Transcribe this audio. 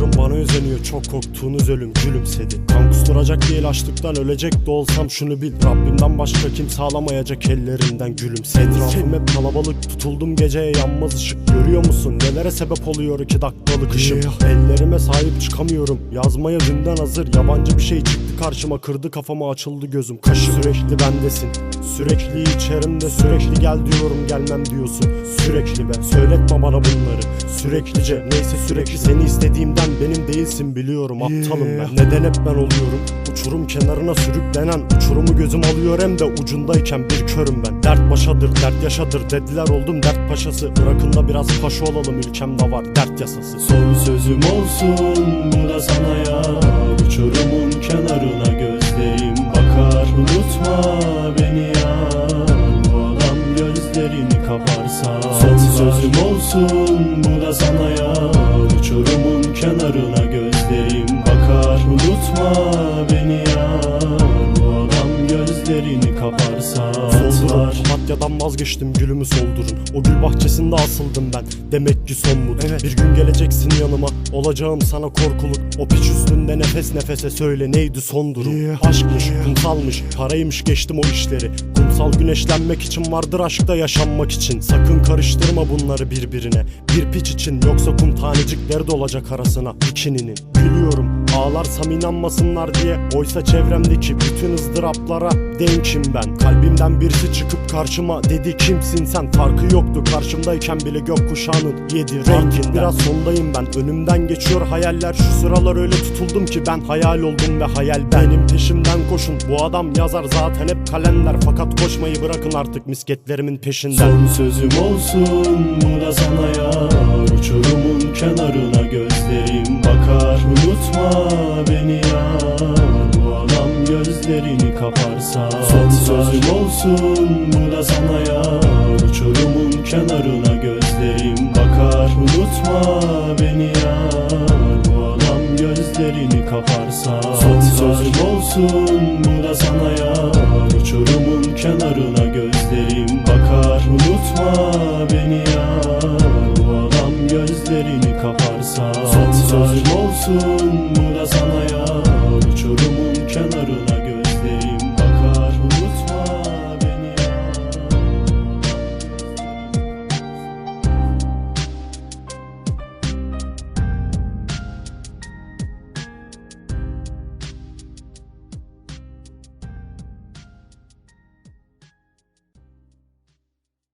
Yakınlarım bana özeniyor çok korktuğunuz ölüm gülümsedi. Kan kusturacak değil açlıktan ölecek de olsam şunu bil. Rabbimden başka kimse alamayacak ellerinden gülümsedi. Etrafım hep kalabalık tutuldum geceye yanmaz ışık. Görüyor musun nelere sebep oluyor iki dakikalık ışım Ellerime sahip çıkamıyorum yazmaya dünden hazır. Yabancı bir şey çıktı karşıma kırdı kafama açıldı gözüm. Kaşı sürekli bendesin Sürekli içerimde sürekli gel diyorum gelmem diyorsun. Sürekli be söyletme bana bunları. Süreklice neyse sürekli seni istediğimden benim değilsin biliyorum. Aptalım ben. Neden hep ben oluyorum? Uçurum kenarına sürüklenen Uçurumu gözüm alıyor hem de ucundayken bir körüm ben. Dert başadır dert yaşadır dediler oldum dert paşası. Bırakın biraz paşa olalım ülkemde var dert yasası. Son sözüm olsun bu da sana ya Uçurumun kenarına gözlerim Son sözüm olsun bu da sana ya Uçurumun kenarına gözlerim bakar Unutma beni ya Bu adam gözlerini kaparsa Soldurun papatyadan vazgeçtim gülümü soldurun. O gül bahçesinde asıldım ben. Demek ki son budur Bir gün geleceksin yanıma. Olacağım sana korkuluk. O piç üstünde nefes nefese söyle neydi son durum? Aşkmış kumsalmış. Paraymış geçtim o işleri. Kumsal güneşlenmek için vardır aşkta yaşanmak için. Sakın karıştırma bunları birbirine. Bir piç için yoksa kum tanecikleri de olacak arasına. Bikinini Gülüyorum ağlarsam inanmasınlar diye. Oysa çevremdeki bütün ızdıraplara denkim ben. Kalbimden birisi çıkıp karşıma dedi kimsin sen? Farkı yoktu. Karşımdayken bile gökkuşağının yedi renginden Biraz sondayım ben. Önümden geçiyor hayaller. Şu sıralar öyle tutuldum ki ben hayal oldum ve hayal benim peşimden koşun. Bu adam yazar zaten hep kalender. Fakat koşmayı bırakın artık misketlerimin peşinden. Son sözüm olsun. Bu da sana yar. Uçurumun kenarına Unutma beni yar Bu adam gözlerini kaparsa. Son sözüm olsun bu da sana yar. Uçurumun kenarına gözlerim bakar. Unutma beni yar Bu adam gözlerini kaparsa. Son sözüm olsun bu da sana yar. Uçurumun kenarına gözlerim bakar. Unutma beni yar Aşkım olsun bu da sana ya Uçurumun kenarına